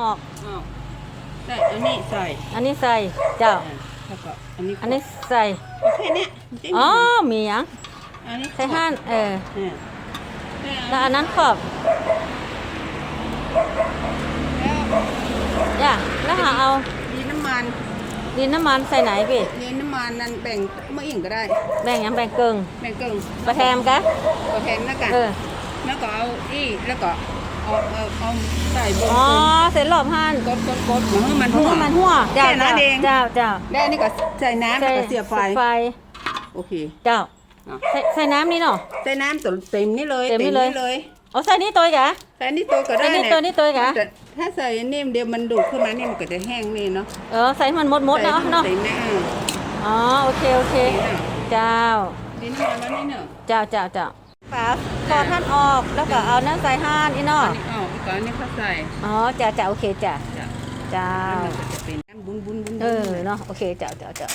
ออก อ้าวแต่อันนี้ใส่อันนี้ใส่เจ้าอ่าแล้วก็อันนี้อันนี้ใส่แค่เนี้ยจริงๆอ๋อมีหยังอันนี้ใส่ห้านเออเนี่ยเนี่ยแล้วอันนั้นขอบแล้วย่าแล้วหาเอาดีน้ำมันดินน้ำมันใส่ไหนพี่ดีน้ำมันนั้นแบ่งเมื่ออิ่งก็ได้ แบ่งหยังแบ่งเกิงแบ่งกึ่งประแทมกะก็แทนแล้วกันเออแล้วก็เอาอีแล้วก็ เอาเอาเอาใส่บนอ๋อเสร็จรอบห้านกดกดกดเหมือนมันหัวมันหัวเจ้าแค่นั้นเองเจ้าเจ้าแล้วอันนี้ก็ใส่น้ำแล้วก็เสียบไฟไฟโอเคเจ้าอะใส่ใส่น้ำนี่เนาะใส่น้ำตัวเต็มนี่เลยเต็มนี่เลยเลยเอาใส่นี่ตัวอีกะใส่นี่ตัวก็ได้ใส่นี่เยตัวนี่ตัวอีกะแต่ถ้าใส่นิ่มเดียวมันดูดขึ้นมานี่มันก็จะแห้งนี่เนาะเออใส่ให้มันหมดหมดๆเนาะเนาะใส่แม่อ๋อโอเคโอเคเจ้าดินมาแล้วนี่เนาะเจ้าเจ้าเจ้า ฝาคอท่านออกแล้วก็เอานั้นใส่ห้านอีเนาะอันนี้ออกอีกก่อนอันนี้เขาใส่อ๋อจ้าจ้าโอเคจ้าจ้ะเจ้าแล้วมันก็จะเป็นน้ำบุ้นบุ้นบุ้นเออเนาะโอเคเจ้าเจ้าเจ้า